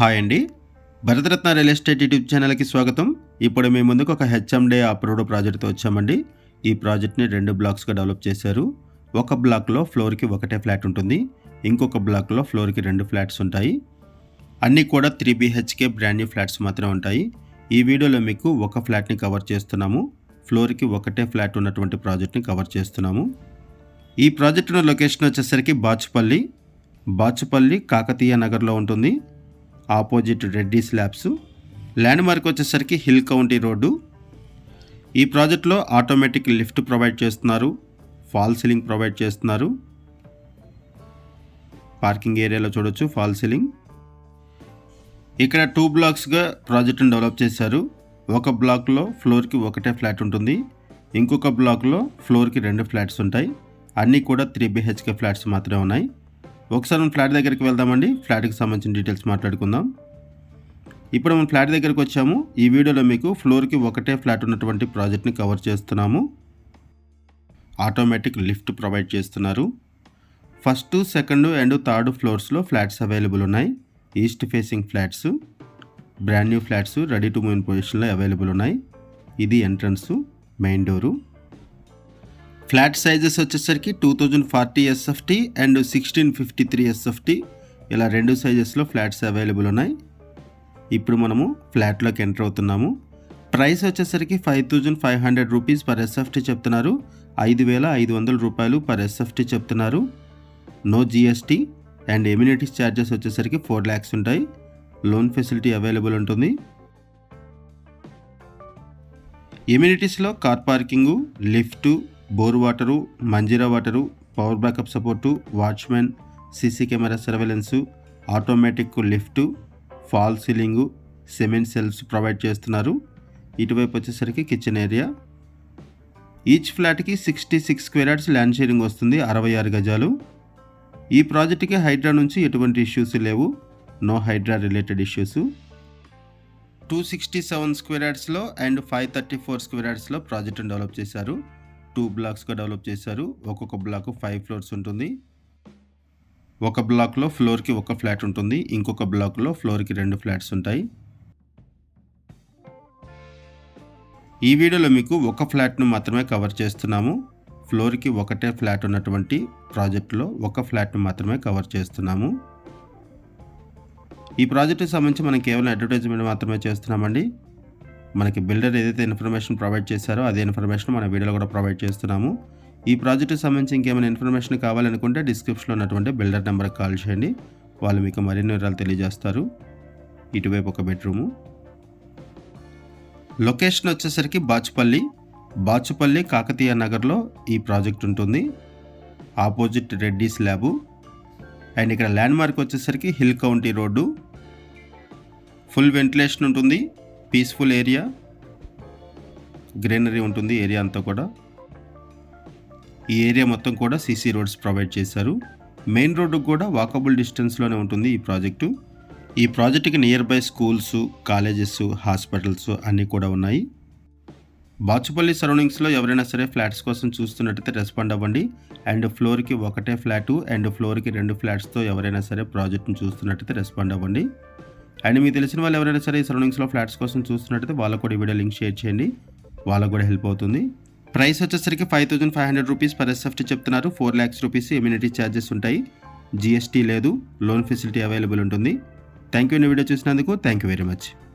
Hi అండి. Bharat Ratna real estate YouTube ఛానల్కి స్వాగతం. ఇప్పుడు మీ ముందుకు ఒక హెచ్ఎండే అప్రూవ్డ్ ప్రాజెక్ట్తో వచ్చామండి. ఈ ప్రాజెక్ట్ని రెండు బ్లాక్స్గా డెవలప్ చేశారు. ఒక బ్లాక్లో ఫ్లోర్కి ఒకటే ఫ్లాట్ ఉంటుంది. ఇంకొక బ్లాక్లో ఫ్లోర్కి రెండు ఫ్లాట్స్ ఉంటాయి. అన్నీ కూడా three BHK brand new flats మాత్రమే ఉంటాయి. ఈ వీడియోలో మీకు ఒక ఫ్లాట్ని కవర్ చేస్తున్నాము. ఫ్లోర్కి ఒకటే ఫ్లాట్ ఉన్నటువంటి ప్రాజెక్ట్ని కవర్ చేస్తున్నాము. ఈ ప్రాజెక్ట్ ఉన్న లొకేషన్ వచ్చేసరికి బాచుపల్లి. బాచుపల్లి కాకతీయ నగర్లో ఉంటుంది. Opposite Reddy labs landmark వచ్చేసరికి హిల్ కౌంటీ రోడ్డు. ఈ ప్రాజెక్ట్లో ఆటోమేటిక్ లిఫ్ట్ ప్రొవైడ్ చేస్తున్నారు. ఫాల్ సీలింగ్ ప్రొవైడ్ చేస్తున్నారు. పార్కింగ్ ఏరియాలో చూడొచ్చు ఫాల్ సీలింగ్. ఇక్కడ టూ బ్లాక్స్గా ప్రాజెక్టును డెవలప్ చేశారు. ఒక బ్లాక్లో ఫ్లోర్కి ఒకటే ఫ్లాట్ ఉంటుంది. ఇంకొక బ్లాక్లో ఫ్లోర్కి రెండు ఫ్లాట్స్ ఉంటాయి. అన్నీ కూడా త్రీ బిహెచ్కే ఫ్లాట్స్ మాత్రమే ఉన్నాయి. ఒకసారి మనం ఫ్లాట్ దగ్గరికి వెళ్దామండి. ఫ్లాట్కి సంబంధించిన డీటెయిల్స్ మాట్లాడుకుందాం. ఇప్పుడు మనం ఫ్లాట్ దగ్గరికి వచ్చాము. ఈ వీడియోలో మీకు ఫ్లోర్కి ఒకటే ఫ్లాట్ ఉన్నటువంటి ప్రాజెక్ట్ని కవర్ చేస్తున్నాము. ఆటోమేటిక్ లిఫ్ట్ ప్రొవైడ్ చేస్తున్నారు. ఫస్ట్ సెకండ్ అండ్ థర్డ్ ఫ్లోర్స్లో ఫ్లాట్స్ అవైలబుల్ ఉన్నాయి. East facing flats brand new flats ready to move in పొజిషన్లో అవైలబుల్ ఉన్నాయి. ఇది entrance main door. Flat sizes వచ్చేసరికి two thousand forty SFT and sixteen fifty three SFT ఇలా రెండు సైజెస్లో flats available ఉన్నాయి. ఇప్పుడు మనము ఫ్లాట్లోకి ఎంటర్ అవుతున్నాము. ప్రైస్ వచ్చేసరికి five thousand five hundred rupees per SFT చెప్తున్నారు. ఐదు వేల ఐదు వందల రూపాయలు పర్ ఎస్ఎఫ్టీ చెప్తున్నారు. No GST and amenities charges వచ్చేసరికి ఫోర్ ల్యాక్స్ ఉంటాయి. లోన్ ఫెసిలిటీ అవైలబుల్ ఉంటుంది. ఎమ్యూనిటీస్లో car parking lift bore water Manjeera water power backup support watchman CC camera surveillance automatic lift fall ceiling cement shelves provide చేస్తున్నారు. ఇటువైపు వచ్చేసరికి kitchen area each ఫ్లాట్కి sixty six square yards land sharing వస్తుంది అరవై ఆరు గజాలు. ఈ ప్రాజెక్ట్కి హైడ్రా నుంచి ఎటువంటి ఇష్యూస్ లేవు. No Hydraa related issues two sixty seven square యార్డ్స్లో and five thirty four square యార్డ్స్లో ప్రాజెక్టును డెవలప్ చేశారు. టూ బ్లాక్స్గా డెవలప్ చేశారు. ఒక్కొక్క బ్లాక్ ఫైవ్ ఫ్లోర్స్ ఉంటుంది. ఒక బ్లాక్లో ఫ్లోర్కి ఒక ఫ్లాట్ ఉంటుంది. ఇంకొక బ్లాక్లో ఫ్లోర్కి రెండు ఫ్లాట్స్ ఉంటాయి. ఈ వీడియోలో మీకు ఒక ఫ్లాట్ను మాత్రమే కవర్ చేస్తున్నాము. ఫ్లోర్కి ఒకటే ఫ్లాట్ ఉన్నటువంటి ప్రాజెక్టులో ఒక ఫ్లాట్ను మాత్రమే కవర్ చేస్తున్నాము. ఈ ప్రాజెక్టుకి సంబంధించి మనం కేవలం అడ్వర్టైజ్మెంట్ మాత్రమే చేస్తున్నామండి. మనకి బిల్డర్ ఏదైతే ఇన్ఫర్మేషన్ ప్రొవైడ్ చేశారో అదే ఇన్ఫర్మేషన్ మన వీడియోలో కూడా ప్రొవైడ్ చేస్తున్నాము. ఈ ప్రాజెక్టుకి సంబంధించి ఇంకేమైనా ఇన్ఫర్మేషన్ కావాలనుకుంటే డిస్క్రిప్షన్లో ఉన్నటువంటి బిల్డర్ నెంబర్కి కాల్ చేయండి. వాళ్ళు మీకు మరిన్ని వివరాలు తెలియజేస్తారు. ఇటువైపు ఒక బెడ్రూము. లొకేషన్ వచ్చేసరికి బాచుపల్లి. బాచుపల్లి కాకతీయ నగర్లో ఈ ప్రాజెక్ట్ ఉంటుంది. Opposite Reddy lab. అండ్ ఇక్కడ ల్యాండ్ మార్క్ వచ్చేసరికి Hill County road. Full ventilation ఉంటుంది. పీస్ఫుల్ ఏరియా గ్రీనరీ ఉంటుంది ఏరియా అంతా కూడా. ఈ ఏరియా మొత్తం కూడా సీసీ రోడ్స్ ప్రొవైడ్ చేశారు. మెయిన్ రోడ్డుకు కూడా వాకబుల్ డిస్టెన్స్లోనే ఉంటుంది ఈ ప్రాజెక్టు. ఈ ప్రాజెక్టుకి nearby schools colleges hospitals అన్నీ కూడా ఉన్నాయి. బాచుపల్లి సరౌండింగ్స్లో ఎవరైనా సరే ఫ్లాట్స్ కోసం చూస్తున్నట్టయితే రెస్పాండ్ అవ్వండి. అండ్ ఫ్లోర్కి ఒకటే ఫ్లాటు అండ్ ఫ్లోర్కి రెండు ఫ్లాట్స్తో ఎవరైనా సరే ప్రాజెక్ట్ని చూస్తున్నట్టయితే రెస్పాండ్ అవ్వండి. అండ్ మీకు తెలిసిన వాళ్ళు ఎవరైనా సరే ఈ సరౌండింగ్స్లో ఫ్లాట్స్ కోసం చూస్తున్నట్టయితే వాళ్ళకు కూడా ఈ వీడియో లింక్ షేర్ చేయండి. వాళ్ళకు కూడా హెల్ప్ అవుతుంది. ప్రైస్ వచ్చేసరికి five thousand five hundred rupees per SFT చెప్తున్నారు. Four lakhs rupees amenity charges ఉంటాయి. జిఎస్టీ లేదు. లోన్ ఫెసిలిటీ అవైలబుల్ ఉంటుంది. థ్యాంక్ యూ వీడియో చూసినందుకు. Thank you very much